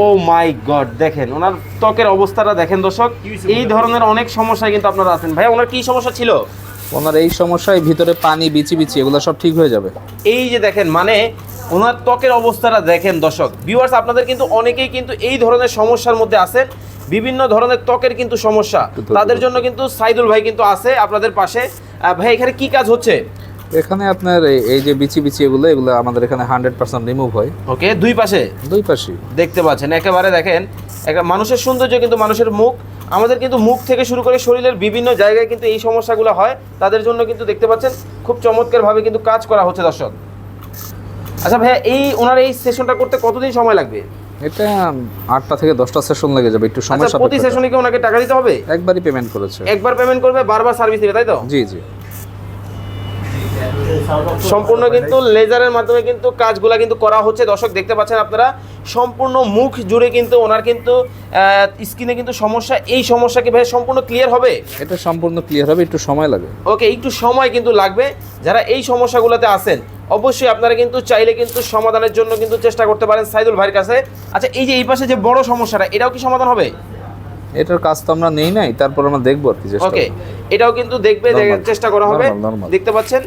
ও মাই god দেখেন ওনার ত্বকের অবস্থাটা দেখেন দর্শক। এই ধরনের অনেক সমস্যায় কিন্তু আপনারা আছেন। ভাই ওনার কি সমস্যা ছিল? ওনার এই সমস্যায় ভিতরে পানি বিচি বিচি এগুলো সব ঠিক হয়ে যাবে। এই যে দেখেন মানে ওনার ত্বকের অবস্থাটা দেখেন দর্শক। ভিউয়ার্স আপনাদের কিন্তু অনেকেই কিন্তু এই ধরনের সমস্যার মধ্যে আছেন। বিভিন্ন ধরনের ত্বকের কিন্তু সমস্যা। তাদের জন্য কিন্তু সাইদুল ভাই কিন্তু আছে আপনাদের পাশে। ভাই এখানে কি কাজ হচ্ছে? এখানে আপনার এই- যে বিচি বিচি এগুলো এগুলো আমাদের এখানে হান্ড্রেড পার্সেন্ট রিমুভ হয়। ওকে দুই পাশে? দুই পাশেই দেখতে পাচ্ছেন একেবারে দেখেন একটা মানুষের সৌন্দর্য কিন্তু মানুষের মুখ। আমাদের কিন্তু মুখ থেকে শুরু করে শরীরের বিভিন্ন জায়গায় কিন্তু এই সমস্যাগুলো হয়। তাদের জন্য কিন্তু দেখতে পাচ্ছেন খুব চমৎকারভাবে কিন্তু কাজ করা হচ্ছে দর্শক। আচ্ছা ভাইয়া এই ওনার এই সেশনটা করতে কতদিন সময় লাগবে? এটা আটটা থেকে দশটা সেশন লেগে যাবে একটু সময় আচ্ছা প্রতি সেশনে কি ওনাকে টাকা দিতে হবে? একবারই পেমেন্ট করেছে। একবার পেমেন্ট করবে বারবার সার্ভিস দিবে তাই তো? জি জি। সম্পূর্ণ কিন্তু লেজারের মাধ্যমে কিন্তু কাজগুলা কিন্তু করা হচ্ছে। দর্শক দেখতে পাচ্ছেন আপনারা সম্পূর্ণ মুখ জুড়ে কিন্তু ওনার কিন্তু স্কিনে কিন্তু সমস্যা। এই সমস্যা কি ভাই সম্পূর্ণ ক্লিয়ার হবে? এটা সম্পূর্ণ ক্লিয়ার হবে একটু সময় লাগবে ওকে একটু সময় কিন্তু লাগবে। যারা এই সমস্যাগুলোতে আছেন অবশ্যই আপনারা কিন্তু চাইলে কিন্তু সমাধানের জন্য কিন্তু চেষ্টা করতে পারেন সাইদুল ভাইয়ের কাছে। আচ্ছা এই যে এই পাশে যে বড় সমস্যাটা এটাও কি সমাধান হবে? এটার কাজ তো আমরা নেই নাই তারপর আমরা দেখব আর কি চেষ্টা ওকে এটাও কিন্তু দেখবে চেষ্টা করা হবে. দেখতে পাচ্ছেন